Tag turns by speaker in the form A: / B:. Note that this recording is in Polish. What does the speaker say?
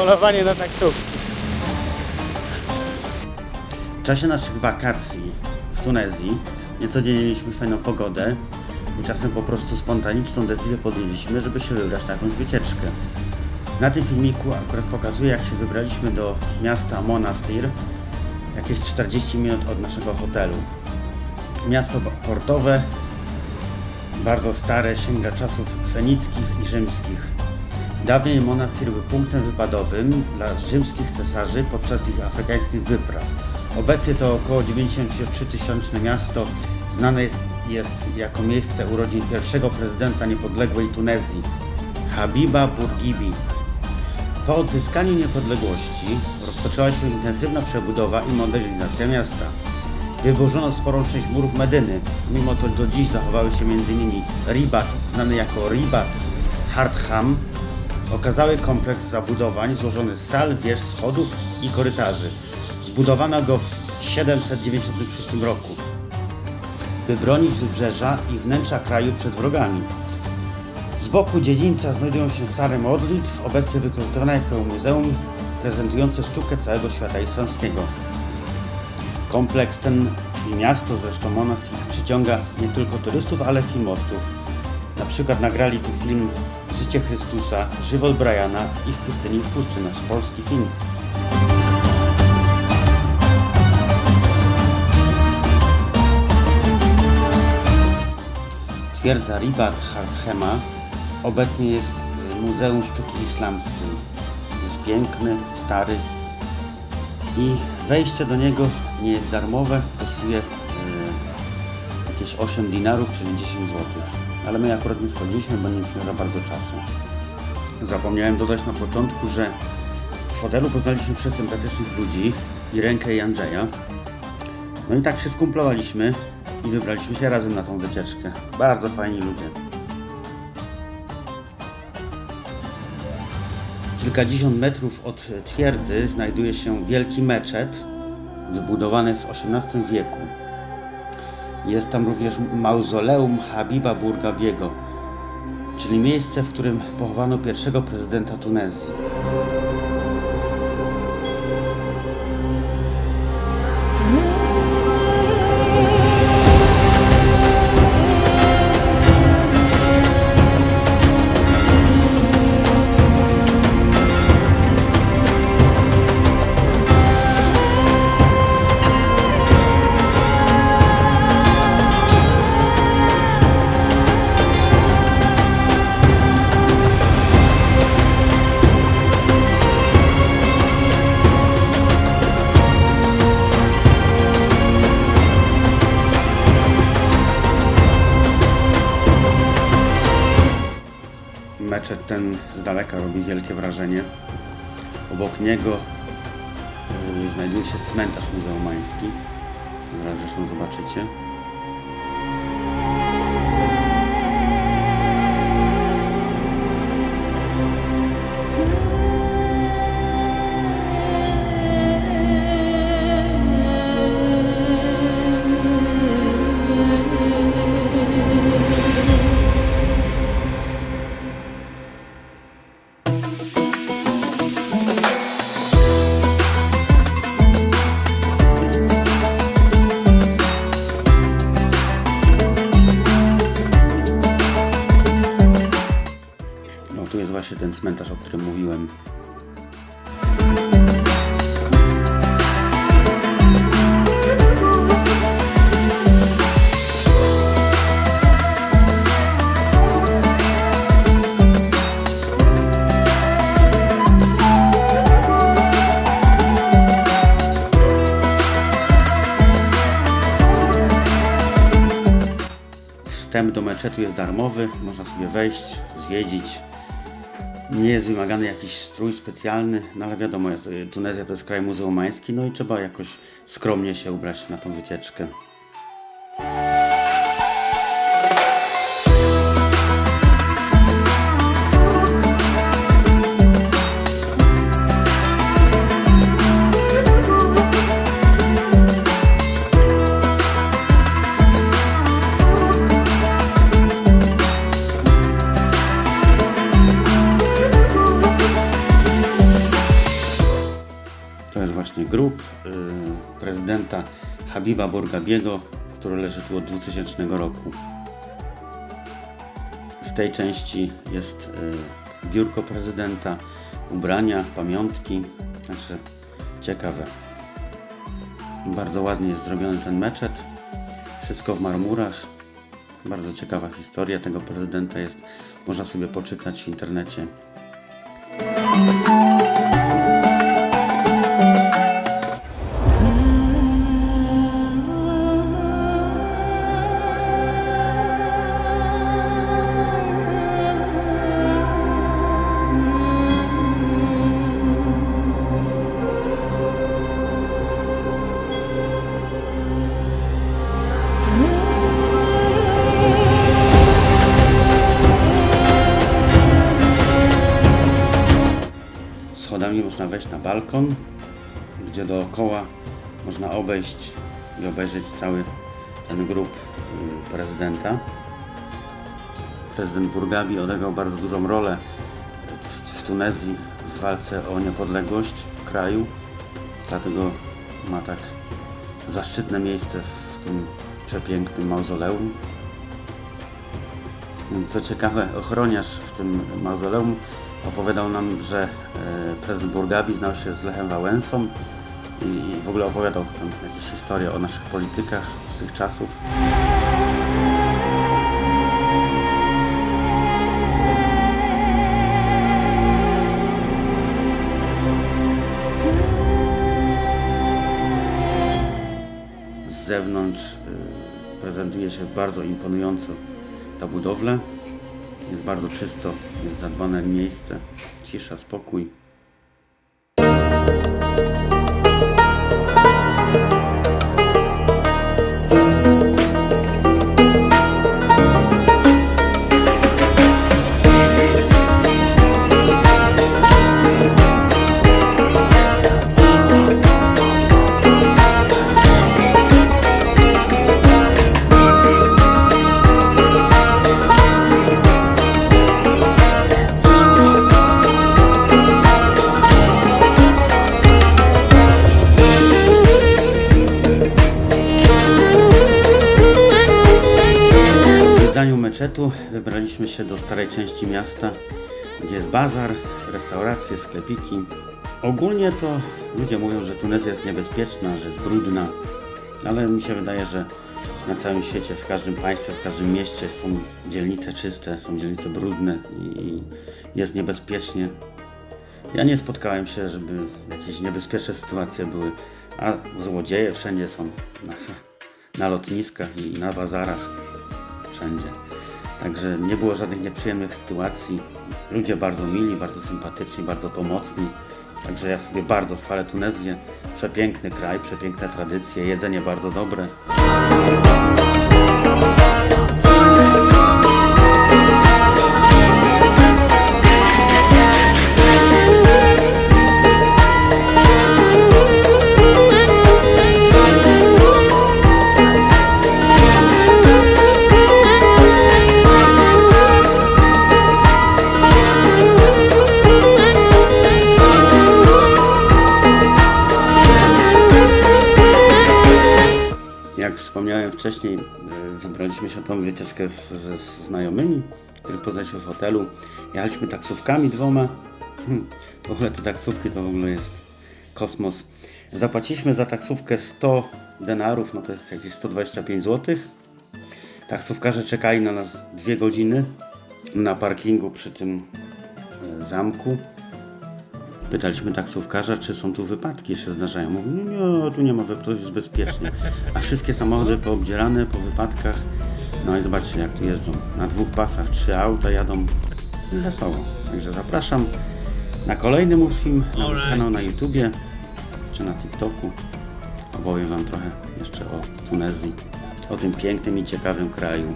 A: Polowanie na taksówki.
B: W czasie naszych wakacji w Tunezji niecodziennie mieliśmy fajną pogodę i czasem po prostu spontaniczną decyzję podjęliśmy, żeby się wybrać na jakąś wycieczkę. Na tym filmiku akurat pokazuję, jak się wybraliśmy do miasta Monastir, jakieś 40 minut od naszego hotelu. Miasto portowe, bardzo stare, sięga czasów fenickich i rzymskich. Dawniej monastir był punktem wypadowym dla rzymskich cesarzy podczas ich afrykańskich wypraw. Obecnie to około 93-tysięczne miasto znane jest jako miejsce urodzin pierwszego prezydenta niepodległej Tunezji, Habiba Bourguibi. Po odzyskaniu niepodległości rozpoczęła się intensywna przebudowa i modernizacja miasta. Wyburzono sporą część murów Medyny, mimo to do dziś zachowały się m.in. Ribat, znany jako Ribat Hartham, okazały kompleks zabudowań złożony z sal, wież, schodów i korytarzy. Zbudowano go w 796 roku, by bronić wybrzeża i wnętrza kraju przed wrogami. Z boku dziedzińca znajdują się sale modlitw, obecnie wykorzystywane jako muzeum prezentujące sztukę całego świata islamskiego. Kompleks ten i miasto, zresztą monastir, przyciąga nie tylko turystów, ale filmowców. Na przykład nagrali tu film Życie Chrystusa, Żywot Briana i W pustyni w puszczy, nasz polski film. Twierdza Ribat Harthema obecnie jest y, Muzeum Sztuki Islamskiej. Jest piękny, stary i wejście do niego nie jest darmowe, kosztuje y, jakieś 8 dinarów, czyli 10 zł. Ale my akurat nie wchodziliśmy, bo nie mieliśmy za bardzo czasu. Zapomniałem dodać na początku, że w hotelu poznaliśmy przesympatycznych ludzi, Irenkę i Andrzeja. No i tak się skumplowaliśmy i wybraliśmy się razem na tą wycieczkę. Bardzo fajni ludzie. Kilkadziesiąt metrów od twierdzy znajduje się wielki meczet, wybudowany w XVIII wieku. Jest tam również mauzoleum Habiba Burgabiego, czyli miejsce, w którym pochowano pierwszego prezydenta Tunezji. Meczet ten z daleka robi wielkie wrażenie. Obok niego y, znajduje się cmentarz muzeumański. Zaraz zresztą zobaczycie. Tu jest właśnie ten cmentarz, o którym mówiłem. Wstęp do meczetu jest darmowy, można sobie wejść, zwiedzić. Nie jest wymagany jakiś strój specjalny, no ale wiadomo, Tunezja to jest kraj muzułmański, no i trzeba jakoś skromnie się ubrać na tą wycieczkę. Grób y, prezydenta Habiba Borgabiego, który leży tu od 2000 roku. W tej części jest y, biurko prezydenta, ubrania, pamiątki, także ciekawe. Bardzo ładnie jest zrobiony ten meczet. Wszystko w marmurach. Bardzo ciekawa historia tego prezydenta jest. Można sobie poczytać w internecie. Na balkon, gdzie dookoła można obejść i obejrzeć cały ten grób y, prezydenta. Prezydent Burgabi odegrał bardzo dużą rolę w, Tunezji w walce o niepodległość kraju, dlatego ma tak zaszczytne miejsce w tym przepięknym mauzoleum. Co ciekawe, ochroniarz w tym mauzoleum opowiadał nam, że e, prezydent Burgabi znał się z Lechem Wałęsą i, w ogóle opowiadał tam jakieś historie o naszych politykach z tych czasów. Z zewnątrz y, prezentuje się bardzo imponująco ta budowla. Jest bardzo czysto, jest zadbane miejsce, cisza, spokój. Zwiedzaniu meczetu wybraliśmy się do starej części miasta, gdzie jest bazar, restauracje, sklepiki. Ogólnie to ludzie mówią, że Tunezja jest niebezpieczna, że jest brudna, ale mi się wydaje, że na całym świecie, w każdym państwie, w każdym mieście są dzielnice czyste, są dzielnice brudne i jest niebezpiecznie. Ja nie spotkałem się, żeby jakieś niebezpieczne sytuacje były, a złodzieje wszędzie są na, na lotniskach i na bazarach wszędzie. Także nie było żadnych nieprzyjemnych sytuacji. Ludzie bardzo mili, bardzo sympatyczni, bardzo pomocni. Także ja sobie bardzo chwalę Tunezję. Przepiękny kraj, przepiękne tradycje, jedzenie bardzo dobre. Wspomniałem wcześniej, e, wybraliśmy się tą wycieczkę z znajomymi, których poznaliśmy w hotelu. Jechaliśmy taksówkami dwoma. Hmm, w ogóle te taksówki to w ogóle jest kosmos. Zapłaciliśmy za taksówkę 100 denarów, no to jest jakieś 125 zł. Taksówkarze czekali na nas dwie godziny na parkingu przy tym e, zamku. Pytaliśmy taksówkarza, czy są tu wypadki, się zdarzają. Mówi, no nie, tu nie ma wypadków, jest bezpiecznie. A wszystkie samochody poobdzierane po wypadkach. No i zobaczcie, jak tu jeżdżą. Na dwóch pasach trzy auta jadą wesoło. Także zapraszam na kolejny mój film, na mój kanał na YouTubie czy na TikToku. Opowiem Wam trochę jeszcze o Tunezji, o tym pięknym i ciekawym kraju.